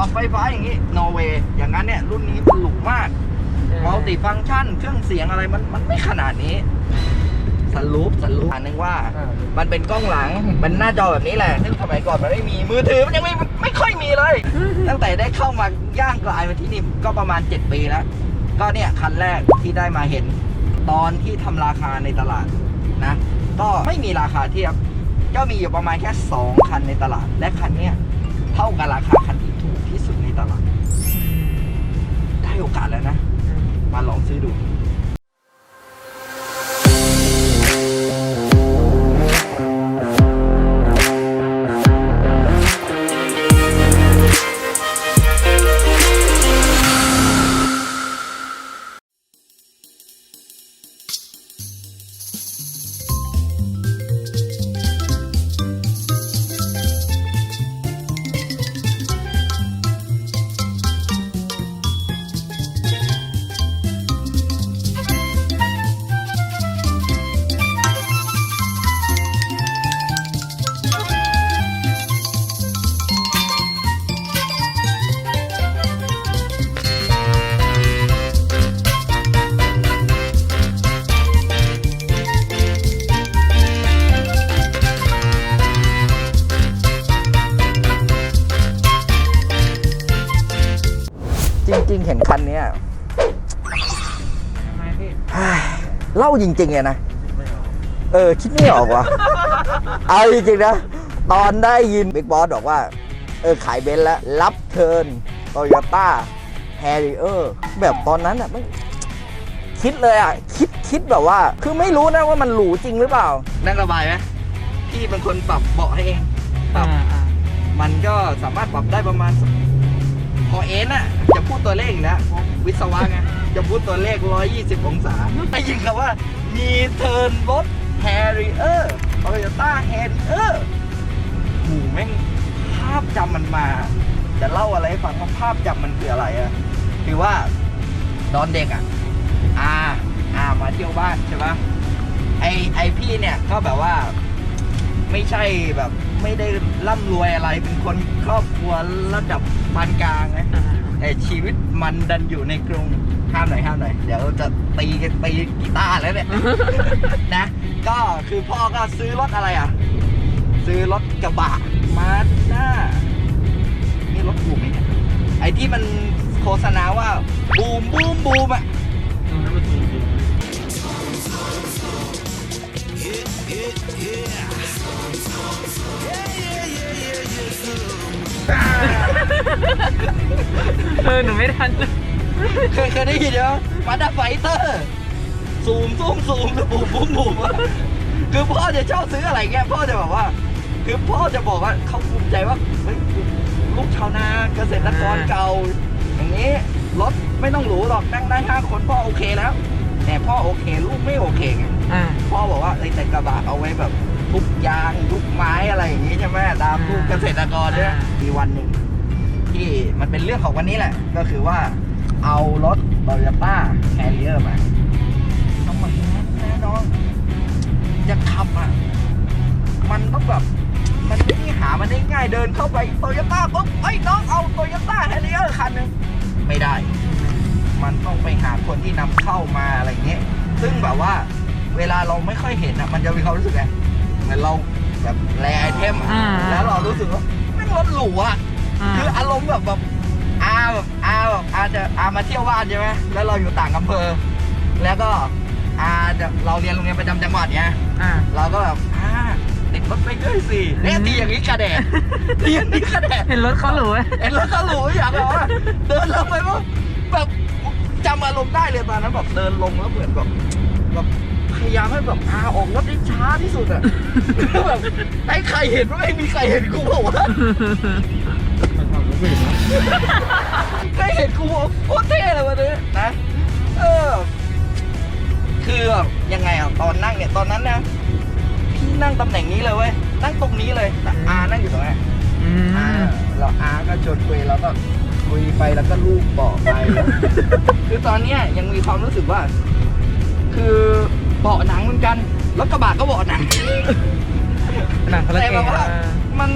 ปรับไฟฟ้าอย่างนี้นอร์เวย์อย่างนั้นเนี่ยรุ่นนี้มันหรูมากมัลติฟังก์ชัน เครื่องเสียงอะไรมันมันไม่ขนาดนี้สลูปสลูปอันนึงว่าอ่า มันเป็นกล้องหลังมันหน้าจอแบบนี้แหละซึ่งสมัยก่อนมันไม่มีมือถือมันยังไม่ไม่ค่อยมีเลย ตั้งแต่ได้เข้ามาย่างกลายมาที่นี่ก็ประมาณ 7 ปีแล้ว ก็เนี่ยคันแรกที่ได้มาเห็น ตอนที่ทำราคาในตลาดนะ ก็ไม่มีราคาเทียบ ก็มีอยู่ประมาณแค่ 2 คันในตลาด และคันเนี้ยเท่ากับราคาคัน ที่ถูก เล่าจริงๆเลยนะไม่ออกเออคิดไม่ออกว่ะเอาจริงๆนะตอนได้ยินบิ๊กบอสบอกว่า เออขายเบนซ์แล้ว รับเทิร์นโตโยต้าแฮร์ริเออร์แบบตอนนั้นอะไม่คิดเลยอะคิดคิดแบบว่า คือไม่รู้นะว่ามันหรูจริงหรือเปล่า นั่งสบายไหมพี่เป็นคนปรับเบาะให้เองปรับอ่าอ่ามันก็สามารถปรับได้ประมาณสักพอเอ็นอะจะพูดตัวเลขอีกแล้ววิศวะไง จะพูดตัวเลข 120 องศาได้ยินคำว่า มีเทิร์นรถแฮร์ริเออร์โตโยต้าแฮร์ริเออร์หูแม่งภาพจำมันมาจะเล่าอะไรให้ฟังว่าภาพจำมันคืออะไรอะคือว่าตอนเด็กอะอาอามาเที่ยวบ้านใช่ปะไอไอพี่เนี่ยก็แบบว่าไม่ใช่แบบไม่ได้ร่ำรวยอะไรเป็นคนครอบครัวระดับปานกลางนะอ่าแต่ชีวิตมันดันอยู่ในกรุง ห้ามหน่อยห้ามหน่อยเดี๋ยวจะตีกันตีกีตาร์แล้วเนี่ย นะ ก็คือพ่อก็ซื้อรถอะไรอะ ซื้อรถกระบะมาด้านี่รถบูมไหมเนี่ยไอ้ที่มันโฆษณาว่าบูมบูมบูมอะตรงนั้นมันถูกจริงเออหนูไม่ทันเคยเคยได้ยินไหมมาด้าไฟเตอร์ซูมซูมซูมแล้วบูมบูมบูมอะคือพ่อจะชอบซื้ออะไรเงี้ยพ่อจะบอกว่า คือพ่อจะบอกว่าเขาภูมิใจว่าเฮ้ยลูกชาวนาเกษตรกรเก่า อย่างนี้รถไม่ต้องหรูหรอกนั่งได้ห้าคนพ่อโอเคแล้ว แต่พ่อโอเคลูกไม่โอเคไงอ่าพ่อบอกว่าเอ้ยแต่กระบะเอาไว้แบบทุกยางทุกไม้อะไรอย่างนี้ใช่ไหมตามลูกเกษตรกรเนี่ยอ่ามีวันหนึ่งที่มันเป็นเรื่องของวันนี้แหละ ก็คือว่า เอารถโตโยต้าแคริเออร์มาทำไมนะน้องจะขับอะ มันต้องแบบ มันไม่ได้หามันได้ง่ายเดินเข้าไปโตโยต้าปุ๊บเอ้ยน้องเอาโตโยต้าแฮร์ริเออร์คันหนึ่งไม่ได้ มันต้องไปหาคนที่นำเข้ามาอะไรเงี้ย ซึ่งแบบว่า เวลาเราไม่ค่อยเห็นอะ มันจะมีความรู้สึกไงเหมือนเราแบบแรไอเทมอะอ่าแล้วเรารู้สึกว่าแม่งรถหรูอะคืออารมณ์แบบแบบ อาแบบอาแบบอาจะอามาเที่ยวบ้านใช่ไหมแล้วเราอยู่ต่างอำเภอ แล้วก็อาจะเราเรียนโรงเรียนประจำจังหวัดไงอ่า เราก็แบบอ่าติดรถไปด้วยสิเนี่ยทีอย่างนี้กระแดดทีอย่างนี้กระแดดเห็นรถเขาหรูไหมเห็นรถก็หรูอยากแบบว่าเดินลงไปว่าแบบจำอารมณ์ได้เลยตอนนั้นแบบเดินลงแล้วเหมือนแบบแบบพยายามให้แบบอาออกรถได้ช้าที่สุดอะแบบให้ใครเห็นว่าไม่มีใครเห็นกูบอกว่า มันทำรถไม่เห็นนะใครเห็นกูบอกโคตรเท่เลยวันนี้นะ เออ คือแบบยังไงอะตอนนั่งเนี่ยตอนนั้นนะพี่นั่งตำแหน่งนี้เลยเว้ยนั่งตรงนี้เลยแต่อานั่งอยู่ตรงนี้อือามเราอาก็ชวนคุยแล้วก็คุยไปแล้วก็ลูกบอกไป คือตอนเนี้ยยังมีความรู้สึกว่า คือเบาะหนังเหมือนกันรถกระบะก็เบาะหนัง หนังคนละแต่เกแบบงว่ามัน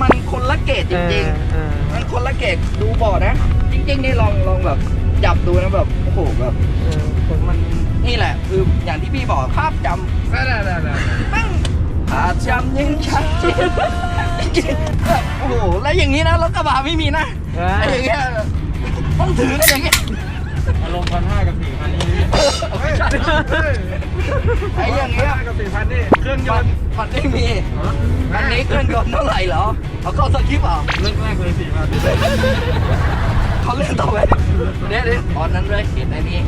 มันคนละเกรดจริงเออๆ มันคนละเกรดดูเบาะนะ จริงๆนี่ลองลองแบบจับดูนะแบบโอ้โหแบบเออผมมันนี่แหละ คืออย่างที่พี่บอกภาพจำได้ได้ได้ได้แม่งภาพจำยังชัดเจนจริงๆแบบโอ้โหแล้วอย่างนี้นะรถกระบะไม่มีนะไอ้อย่างเงี้ยต้องถือกันอย่างเงี้ย อารมณ์พันห้ากับสี่พันนี่ไอ้อย่างเงี้ยกับสี่พันนี่เครื่องยมันนต์มันไม่มีอันนี้เครื่องยนต์เท่าไหร่เหรอเอาเข้าสคริปต์เหรอเรื่องแรกเลยสี่พันเขาเล่นต่อไปเนี่ยเนี่ยตอนนั้นเลยเห็นไอ้นี่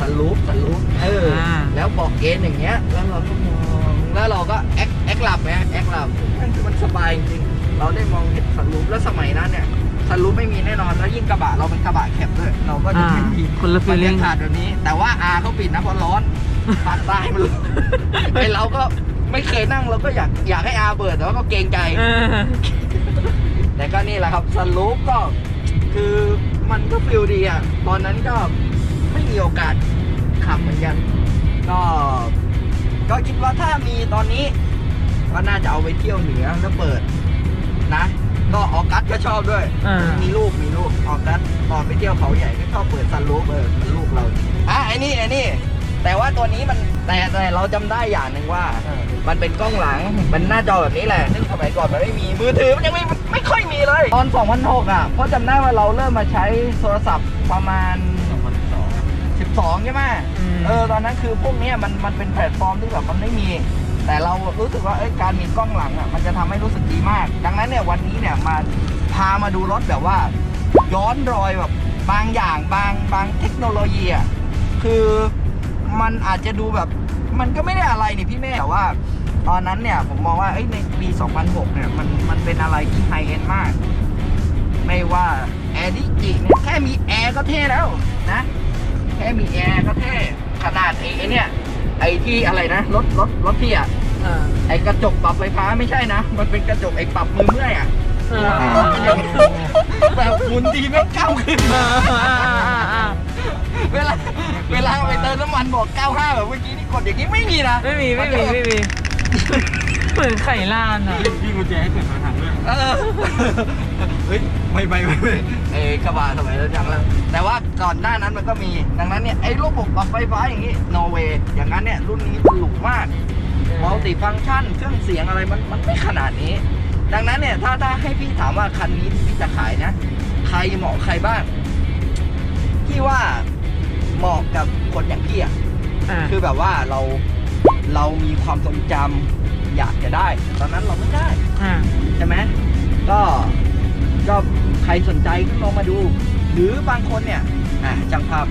สลูปสลูปเออแล้วบอกเกณฑ์อย่างเงี้ยแล้วเราก็มองแล้วเราก็แอคแอคหลับไหมแอคหลับมันคือมันสบายจริงๆเราได้มองเห็นสลูปแล้วสมัยนั้นเนี่ย สลูปไม่มีแน่นอนแล้วยิ่งกระบะเราเป็นกระบะแคบด้วยเราก็จะไม่มีคนละบรฟีลรลิ่ยางกาศแบบนี้ แต่ว่าอาเขาปิดนะเพราะร้อนปากใต้มันเลยไอเราก็ไม่เคยนั่งเราก็อยากอยากให้อาเบิดแต่ว่าก็เกรงใจ เออแต่ก็นี่แหละครับสลูปก็คือมันก็ฟิลดีอะ ตอนนั้นก็ไม่มีโอกาสขับเหมือนกัน ก็ก็คิดว่าถ้ามีตอนนี้ ก็น่าจะเอาไปเที่ยวเหนือแล้วเปิดนะ ก็ออกัสก็ชอบด้วย อ่ามีลูกมีลูกออกัสตอนไปเที่ยวเขาใหญ่ก็ชอบเปิดซันรูฟเออมันลูกเราอะไอ้นี่ไอ้นี่ แต่ว่าตัวนี้มันแต่แต่เราจำได้อย่างหนึ่งว่า มันเป็นกล้องหลังมันหน้าจอแบบนี้แหละซึ่งสมัยก่อนมันไม่มีมือถือมันยังไม่ไม่ค่อยมีเลย ตอน 2006 อะเพราะจำได้ว่าเราเริ่มมาใช้โทรศัพท์ประมาณสองพันสอง12 ใช่ไหมอืม เออตอนนั้นคือพวกเนี้ยมันมันเป็นแพลตฟอร์มที่แบบมันไม่มี แต่เรารู้สึกว่าการมีกล้องหลังอะมันจะทำให้รู้สึกดีมาก ดังนั้นเนี่ยวันนี้เนี่ยมาพามาดูรถแบบว่า ย้อนรอยแบบบางอย่างบางบางเทคโนโลยีอะคือมันอาจจะดูแบบมันก็ไม่ได้อะไรนี่พี่แม่แต่ว่า ตอนนั้นเนี่ยผมมองว่าในปี 2006 เนี่ยมันมันเป็นอะไรที่ไฮเอ็นมาก ไม่ว่าแอร์ดิจิเนี่ยแค่มีแอร์ก็เท่แล้วนะ แค่มีแอร์ก็เท่ขนาดไอ้ไอ้เนี่ย ไอ้ที่อะไรนะรถรถรถพี่อะอ่าไอ้กระจกปรับไฟฟ้าไม่ใช่นะ มันเป็นกระจกไอ้ปรับมือเมื่อยอะอ่าแบบหมุนทีไม่ก้าวขึ้นอ่าอ่าอ่าเวลาเวลาไปเติมน้ำมันบอก 95แบบเมื่อกี้นี่กดอย่างนี้ไม่มีนะไม่มีไม่มีไม่มีเหมือนไข่ลานอะ พี่กุญแจให้เกิดมาทางเรื่อง เออ เฮ้ยไม่ไม่ไม่ไม่เอ้กระบะสมัยแล้วจังแล้ว แต่ว่าก่อนหน้านั้นมันก็มี ดังนั้นเนี่ยไอ้ระบบปรับไฟฟ้าอย่างนี้นอร์เวย์อย่างนั้นเนี่ยรุ่นนี้หลุกมากมัลติฟังก์ชันเครื่องเสียงอะไรมันมันไม่ขนาดนี้ ดังนั้นเนี่ยถ้าถ้าให้พี่ถามว่าคันนี้ที่พี่จะขายนะ ใครเหมาะใครบ้างพี่ว่าเหมาะกับคนอย่างพี่อะอ่าคือแบบว่าเราเรามีความทรงจำอยากจะได้ ตอนนั้นเราไม่ได้อ่าใช่ไหมก็ ก็ใครสนใจก็ลองมาดู หรือบางคนเนี่ยอะจังภาพ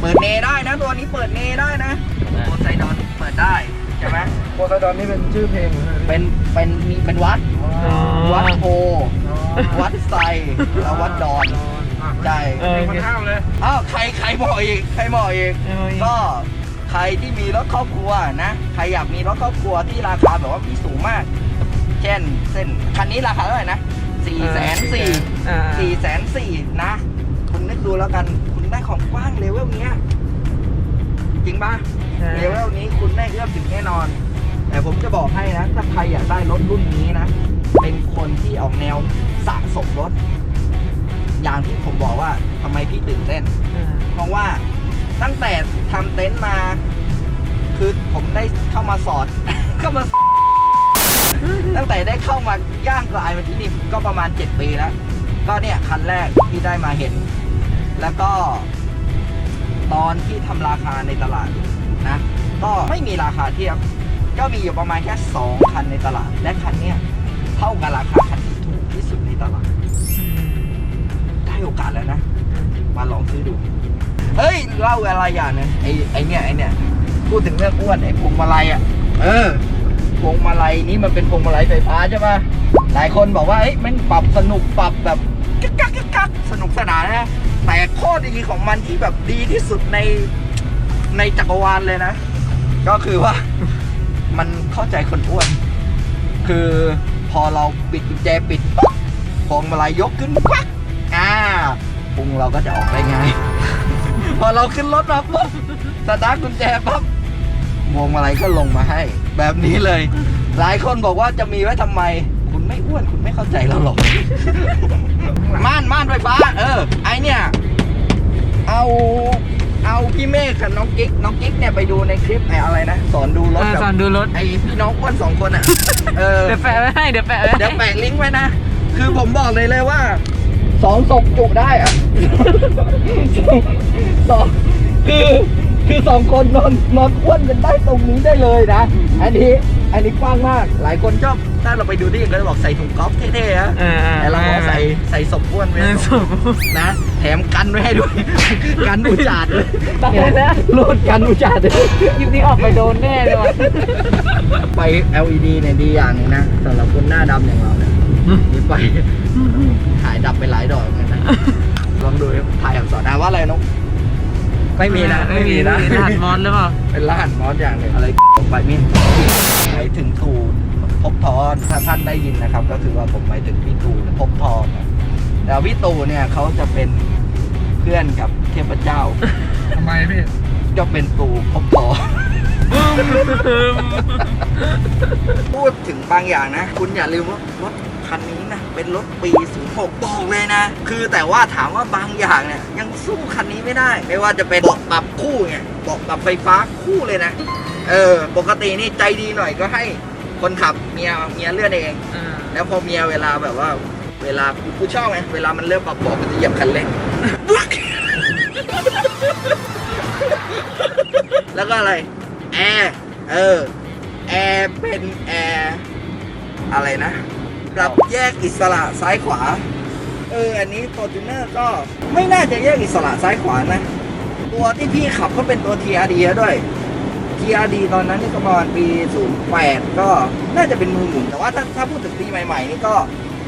เปิดเนได้นะ ตัวนี้เปิดเนได้นะโพไซดอนเปิดได้ใช่ไหมโพไซดอนนี่เป็นชื่อเพลงเป็นเป็นมีเป็นวัดอ๋อวัดโพวัดไซแล้ววัดดอนใช่เออคนข้ามเลยอ้าวใครใครเหมาะอีกใครเหมาะอีกเออก็ใครที่มีรถครอบครัวนะใครอยากมีรถครอบครัวที่ราคาแบบว่าพี่สูงมาก เช่นเส้นคันนี้ราคาเท่าไหร่นะ สี่แสนสี่อ่าสี่แสนสี่นะ คุณนึกดูแล้วกันคุณได้ของกว้างเลเวลเนี้ย จริงปะใช่เลเวลนี้คุณได้เอื้อมถึงแน่นอน แต่ผมจะบอกให้นะถ้าใครอยากได้รถรุ่นนี้นะ เป็นคนที่ออกแนวสะสมรถ อย่างที่ผมบอกว่าทำไมพี่ตื่นเต้นอ่าเพราะว่าตั้งแต่ทำเต็นท์มา คือผมได้เข้ามาสอดเข้ามาตั้ งแต่ได้เข้ามาย่างกลายมาที่นี่ก็ประมาณ 7 ปีแล้ว ก็เนี่ยคันแรกที่ได้มาเห็น แล้วก็ ตอนที่ทำราคาในตลาดนะ ก็ไม่มีราคาเทียบ ก็มีอยู่ประมาณแค่ 2 คันในตลาด และคันเนี้ยเท่ากับราคาคันที่ถูกที่สุดในตลาด ได้โอกาสแล้วนะ มาลองซื้อดู เฮ้ยเล่าอะไรอย่างหนึงไอ้ไอ้เนี่ยไอ้เนี่ยพูดถึงเรื่องอ้วนไอ้พวงมาลัยอะ เออ พวงมาลัยนี้มันเป็นพวงมาลัยไฟฟ้าใช่ปะหลายคนบอกว่าเอ้ยมันปรับสนุกปรับแบบกักกักกักกักสนุกสนานนะแต่ข้อดีของมันที่แบบดีที่สุดในในจักรวาลเลยนะ ก็คือว่ามันเข้าใจคนอ้วน คือพอเราปิดกุญแจปิดพวงมาลัยยกขึ้นปักอ่าพุงเราก็จะออกได้ง่ายพอเราขึ้นรถมาปุ๊บสตาร์ทกุญแจปั๊บพวงมาลัยก็ลงมาให้ แบบนี้เลย หลายคนบอกว่าจะมีไว้ทำไม คุณไม่อ้วนคุณไม่เข้าใจเราหรอก ม่านม่านไฟฟ้า เออ ไอเนี่ย เอาเอาพี่เมฆกับน้องกิ๊กน้องกิ๊กเนี่ยไปดูในคลิปไออะไรนะ สอนดูรถเออกับสอนดูรถ ไอพี่น้องอ้วนสองคนอะ เออ เดี๋ยวแปะไว้ให้ เดี๋ยวแปะไว้ให้เดี๋ยวแปะลิงก์ไว้นะ คือผมบอกเลยเลยว่าสองศพจุได้อะ สองคือ คือสองคนนอนนอนอ้วนกันได้ตรงนี้ได้เลยนะ อันนี้อันนี้กว้างมาก หลายคนชอบถ้าเราไปดูที่อื่นก็จะบอกใส่ถุงก๊อฟเท่ๆอะเออเออแต่เราขอใส่ใส่ศพอ้วนไว้เออศสูพบนะ แถมกันไว้ให้ด้วย กันอุจจาดเลยตายแล้วโลดกันอุจจาดเลย คลิปนี้ออกไปโดนแน่เลยว่ะ ไฟ LED เนี่ยดีอย่างหนึงนะสำหรับคนหน้าดำอย่างเราเนี่ยมีไฟถ่ายดับไปหลายดอกเหมือนกันนะ ลองดูถ่ายอักษรอ่านว่าอะไรนก ไม่มีนะไม่มีนะรหัสมอนหรือเปล่าเป็นรหัสมอสอย่างหนึ่งอะไรไปมีหมายถึงตู่ภพบทรถ้าท่านได้ยินนะครับ ก็คือว่าผมหมายถึงพี่ตู่ภพบทรนะแล้วพี่ตู่เนี่ยเขาจะเป็นเพื่อนกับเทพเจ้าทำไมพี่ก็เป็นตู่ภพบทรพูดถึงบางอย่างนะ คุณอย่าลืมว่ารถ คันนี้นะเป็นรถปี 06 บอกเลยนะ คือแต่ว่าถามว่าบางอย่างเนี่ยยังสู้คันนี้ไม่ได้ ไม่ว่าจะเป็นเบาะปรับคู่ไงเบาะปรับไฟฟ้าคู่เลยนะ เออ ปกตินี่ใจดีหน่อยก็ให้คนขับเมียเมียเลื่อนเองอ่าแล้วพอเมียเวลาแบบว่า เวลากูชอบไงเวลามันเริ่มปรับเบาะมันจะเหยียบคันเร่งแล้วก็อะไร แอร์ เออ แอร์เป็นแอร์ อะไรนะป รับแยกอิสระซ้ายขวา เออ อันนี้ f o r t u n e r ก็ไม่น่าจะแยกอิสระซ้ายขวานะ ตัวที่พี่ขับก็เป็นตัว TRD ด้วย TRD ตอนนั้นนี่ก็ประมาณปี 08 ก็น่าจะเป็นมือหมุน แต่ว่าถ้าถ้าพูดถึงปีใหม่ๆ นี่ก็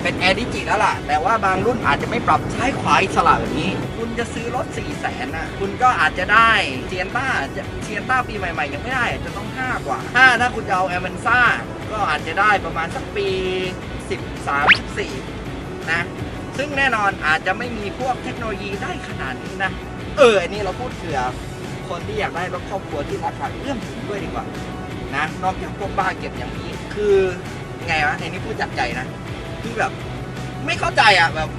เป็นแอร์ดิจิตแล้วล่ะ แต่ว่าบางรุ่นอาจจะไม่ปรับซ้ายขวาอิสระแบบนี้ คุณจะซื้อรถ 4 0 0แสนน่ะ คุณก็อาจจะได้เทียนต้าเทียนต้าปีใหม่ๆ ยังไม่ได้จะต้อง 5 กว่า 5 ถ้าคุณจะเอาแอมเบนซ่าก็อาจจะได้ประมาณสักปี 13 14นะ ซึ่งแน่นอนอาจจะไม่มีพวกเทคโนโลยีได้ขนาดนี้นะ เออ อันนี้เราพูดเผื่อคนที่อยากได้รถครอบครัวที่ราคาเอื้อมถึงด้วยดีกว่า นะ นอกจากพวกบ้านเก็บอย่างนี้ คือไงวะไอ้นี่พูดจากใจนะ ที่แบบไม่เข้าใจอะแบบ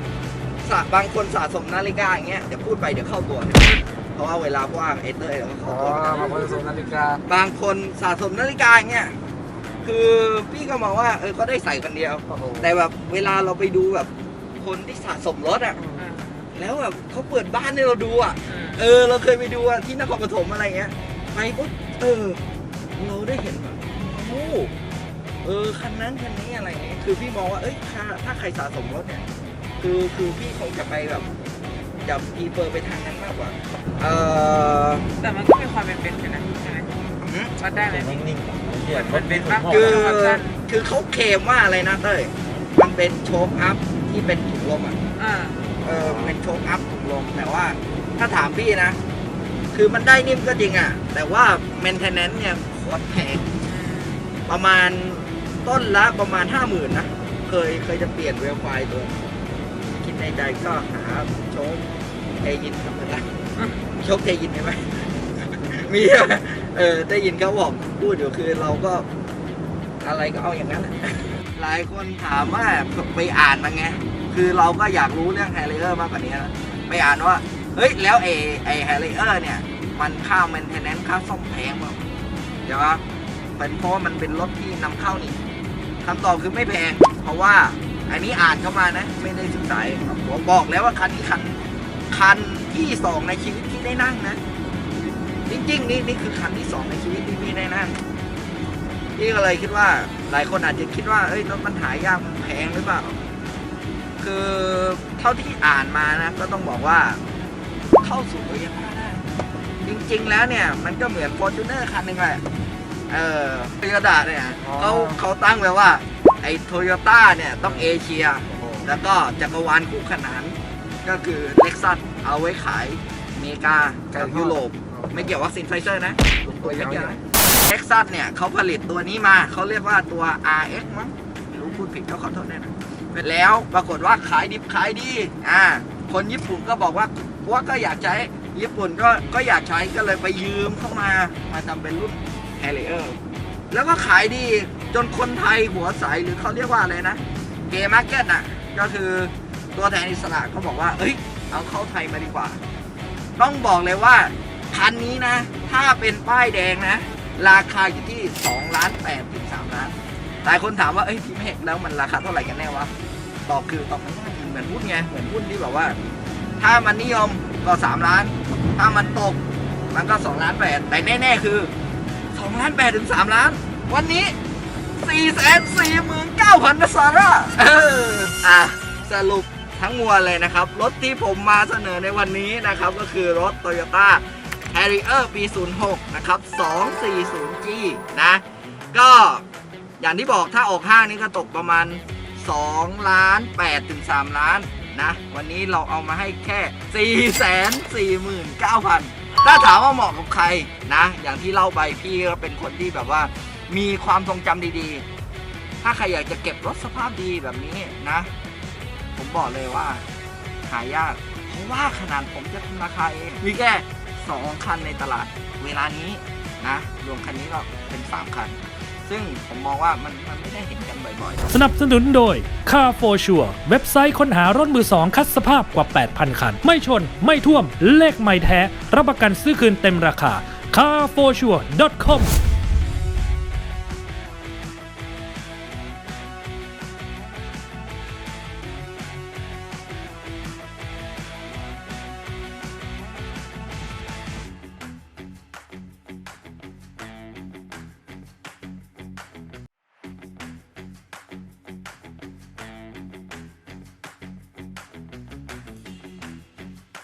สะบางคนสะสมนาฬิกาอย่างเงี้ยเดี๋ยวพูดไปเดี๋ยวเข้าตัวเพราะว่าเวลาว่างเอเตอร์เดี๋ยวก็เข้าอ๋อตัวมาผสมนาฬิกา บางคนสะสมนาฬิกาอย่างเงี้ย คือพี่ก็มองว่าเออก็ได้ใส่คนเดียว โอ้โหแต่แบบเวลาเราไปดูแบบ คนที่สะสมรถอะแล้วแบบเขาเปิดบ้านให้เราดูอะเออ เราเคยไปดูอะที่นครปฐมอะไรเงี้ยไปปุ๊บเออ เราได้เห็นแบบโอ้เออคันนั้นคันนี้อะไรเงี้ยคือพี่มองว่าเอ้ยถ้าถ้าใครสะสมรถเนี่ยคือคือพี่คงจะไปแบบจะพีเฟอร์ไปทางนั้นมากกว่าเออแต่มันก็มีความเป็นเป็นอยู่นะใช่ไหมหืม วัดได้ไหมนิ่งๆเห มือนมันเป็นปะคือความสั้นคือเขาเคลมว่าอะไรนะเต้ยมันเป็นโชคอัพที่เป็นถุงลมอะอ่าเออเป็นโชคอัพถุงลมแต่ว่าถ้าถามพี่นะ คือมันได้นิ่มก็จริงอะ แต่ว่า maintenance เนี่ยโคตรแพงประมาณต้นละประมาณห้าหมื่นนะ เคยเคยจะเปลี่ยนเวลไฟล์ตัว คิดในใจก็หาโชคเทยินทำอะไรโชคเทยินใช่ไหมมีใช่ไหม เออได้ยินเขาบอกพูดอยู่คือเราก็อะไรก็เอาอย่างนั้นแหละหลายคนถามว่าไปอ่านมาไง คือเราก็อยากรู้เรื่องแฮร์รี่เออร์มากกว่านี้นะไปอ่านว่า เฮ้ย แล้วไอ้ไอ้แฮร์รี่เออร์เนี่ย มันค่า maintenance ค่าซ่อมแพงมั้งเดี๋ยวว่าเป็นเพราะมันเป็นรถที่นำเข้านี่คำตอบคือไม่แพง เพราะว่าอันนี้อ่านเข้ามานะ ไม่ได้ศึกษาเองครับผมบอกแล้วว่าคันนี้คันคันที่สองในชีวิตที่ได้นั่งนะ จริงๆนี่นี่คือคันที่สองในชีวิตที่พี่ได้นั่งพี่ก็เลยคิดว่า หลายคนอาจจะคิดว่าเอ้ยรถมันหายากมันแพงหรือเปล่า คือเท่าที่อ่านมานะก็ต้องบอกว่าเข้าสู่โตโยต้าได้จริง ๆ แล้วเนี่ย มันก็เหมือน f o r t u n e r คันหนึ่งแหละเออโตโยต้าเนี่ยอ๋อเขาเขาตั้งไว้ว่า ไอ้โตโยต้าเนี่ยต้องเอเชีย แล้วก็จักรวาลคู่ขนาน ก็คือเล็กซัสเอาไว้ขายอเมริกากับยุโรป ไม่เกี่ยววัคซีนไฟเซอร์นะตัวอย่างไม่นี้เกี่ยวนะเท็กซัสเนี่ยเขาผลิตตัวนี้มาเขาเรียกว่าตัว RX มั้งไม่รู้พูดผิดก็ขอโทษด้วยนะเสร็จแล้วปรากฏว่าขายดิบขายดีอ่าคนญี่ปุ่นก็บอกว่าว่าก็อยากใช้ญี่ปุ่นก็ก็อยากใช้ก็เลยไปยืมเข้ามามาทำเป็นรุ่น h a r r i e r แล้วก็ขายดีจนคนไทยหัวใสหรือเขาเรียกว่าอะไรนะเกมมาร์เก็ตอะก็คือโตตัวแทนอิสระก็บอกว่า เอ้ย เอาเข้าไทยมาดีกว่า ต้องบอกเลยว่า คันนี้นะ ถ้าเป็นป้ายแดงนะ ราคาอยู่ที่2ล้าน8ถึง3ล้านหลายคนถามว่า เอ้ยพี่เมฆแล้วมันราคาเท่าไหร่กันแน่วะ ตอบคือตอบไม่ได้เหมือนหุ้นไง เหมือนหุ้นที่แบบว่า ถ้ามันนิยมก็3ล้าน ถ้ามันตกมันก็2ล้าน8แต่แน่ ๆ คือ2ล้าน8ถึง3ล้าน วันนี้4 4 9 0 0 0นะซาร่าเอออะสรุปทั้งมวลเลยนะครับ รถที่ผมมาเสนอในวันนี้นะครับ ก็คือรถ Toyota Harrier ปี06 นะครับ 240G นะ ก็อย่างที่บอกถ้าออกห้างนี่ก็ตกประมาณ 2 ล้าน8ถึง 3 ล้านนะ วันนี้เราเอามาให้แค่ 449,000 ถ้าถามว่าเหมาะกับใครนะ อย่างที่เล่าไปพี่ก็เป็นคนที่แบบว่ามีความทรงจำดีๆ ถ้าใครอยากจะเก็บรถสภาพดีแบบนี้นะ ผมบอกเลยว่าหายาก เพราะว่าขนาดผมจะทำราคาเองมีแค่ 2 คันในตลาดเวลานี้นะรวมคันนี้ก็เป็น 3 คัน ซึ่งผมมองว่ามันมันไม่ได้เห็นกันบ่อยๆสนับสนุนโดย Car for Sure เว็บไซต์ค้นหารถมือสองคัดสภาพกว่า 8,000 คัน ไม่ชน ไม่ท่วม เลขไม่แท้ รับประกันซื้อคืนเต็มราคา carforsure.com